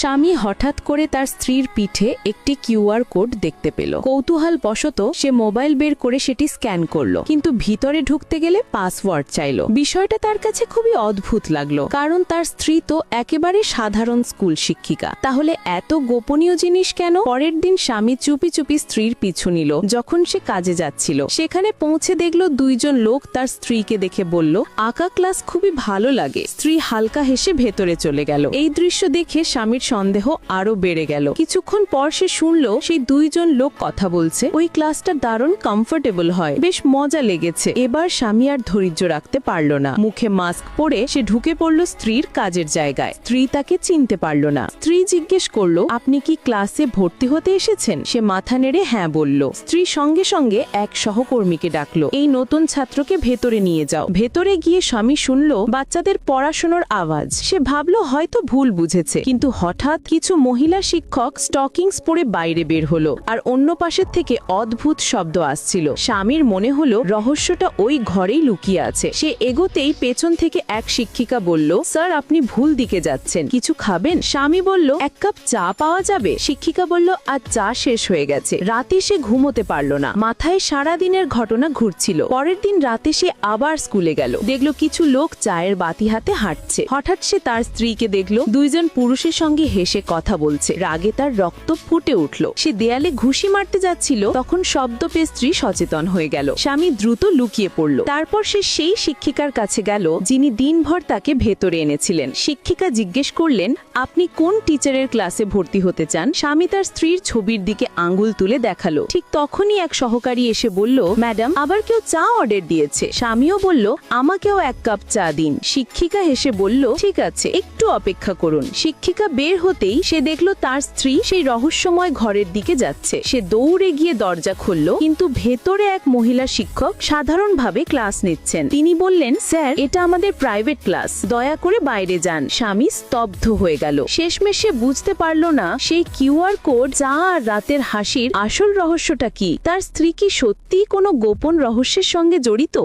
স্বামী হঠাৎ করে তার স্ত্রীর পিঠে একটি কিউআর কোড দেখতে পেল। কৌতূহল বশত সে মোবাইল বের করে সেটি স্ক্যান করল, কিন্তু ভিতরে ঢুকতে গেলে পাসওয়ার্ড চাইলো। বিষয়টা তার কাছে খুবই অদ্ভুত লাগল, কারণ তার স্ত্রী তো একেবারে সাধারণ স্কুল শিক্ষিকা। তাহলে এত গোপনীয় জিনিস কেন? পরের দিন স্বামী চুপি চুপি স্ত্রীর পিছু নিল, যখন সে কাজে যাচ্ছিল। সেখানে পৌঁছে দেখল দুইজন লোক তার স্ত্রীকে দেখে বলল, আঁকা ক্লাস খুবই ভালো লাগে। স্ত্রী হালকা হেসে ভেতরে চলে গেল। এই দৃশ্য দেখে স্বামীর সন্দেহ আরও বেড়ে গেল। কিছুক্ষণ পর সে শুনল, সেই দুইজন লোক কথা বলছে। ওই ক্লাসটা দারুণ কমফোর্টেবল হয়। বেশ মজা লেগেছে। এবার স্বামী আর ধৈর্য রাখতে পারল না। মুখে মাস্ক পরে সে ঢুকে পড়ল স্ত্রীর কাজের জায়গায়। স্ত্রী তাকে চিনতে পারল না। স্ত্রী জিজ্ঞেস করল, আপনি কি ক্লাসে ভর্তি হতে এসেছেন? সে মাথা নেড়ে হ্যাঁ বলল। স্ত্রী সঙ্গে সঙ্গে এক সহকর্মীকে ডাকলো, এই নতুন ছাত্রকে ভেতরে নিয়ে যাও। ভেতরে গিয়ে স্বামী শুনল, বাচ্চাদের পড়াশোনার আওয়াজ। সে ভাবলো, হয়তো ভুল বুঝেছে। কিন্তু হঠাৎ কিছু মহিলা শিক্ষক স্টকিংস পরে বাইরে বের হলো, আর অন্য পাশের থেকে অদ্ভুত শব্দ আসছিল। স্বামীর মনে হলো রহস্যটা ওই ঘরেই লুকিয়ে আছে। সে এগোতেই পেছন থেকে এক শিক্ষিকা বলল, স্যার, আপনি ভুল দিকে যাচ্ছেন। কিছু খাবেন? স্বামী বলল, এক কাপ চা পাওয়া যাবে? শিক্ষিকা বলল আজ চা শেষ হয়ে গেছে। রাতে সে ঘুমোতে পারল না। মাথায় সারা দিনের ঘটনা ঘুরছিল। পরের দিন রাতে সে আবার স্কুলে গেল। দেখল কিছু লোক চায়ের বাতি হাতে হাঁটছে। হঠাৎ সে তার স্ত্রীকে দেখল। দুইজন পুরুষের সঙ্গে হেসে কথা বলছে। রাগে তার রক্ত ফুটে উঠল। সে দেয়ালে ঘুষি মারতে যাচ্ছিল, তখন শব্দ পেয়ে স্ত্রী সচেতন হয়ে গেল। স্বামী দ্রুত লুকিয়ে পড়ল। তারপর সে সেই শিক্ষিকার কাছে গেল, যিনি দিনভর তাকে ভেতরে এনেছিলেন। শিক্ষিকা জিজ্ঞেস করলেন, আপনি কোন টিচারের ক্লাসে ভর্তি হতে চান? স্বামী তার স্ত্রীর ছবির দিকে আঙ্গুল তুলে দেখাল। ঠিক তখনই এক সহকারী এসে বলল, ম্যাডাম, আবার কেউ চা অর্ডার দিয়েছে। স্বামীও বলল, আমাকেও এক কাপ চা দিন। শিক্ষিকা হেসে বলল, ঠিক আছে, একটু অপেক্ষা করুন। শিক্ষিকা বের হতেই সে দেখল তার স্ত্রী সেই রহস্যময় ঘরের দিকে যাচ্ছে। সে দৌড়ে গিয়ে দরজা খুলল, কিন্তু ভেতরে এক মহিলা শিক্ষক সাধারণভাবে ক্লাস নিচ্ছেন। তিনি বললেন, স্যার, এটা আমাদের প্রাইভেট ক্লাস। দয়া করে বাইরে যান। স্বামী স্তব্ধ হয়ে গেল। শেষমেশ সে বুঝতে পারল না, সেই কিউআর কোড যা আর রাতের হাসির আসল রহস্যটা কি। তার স্ত্রী কি সত্যিই কোনো গোপন রহস্যের সঙ্গে জড়িত?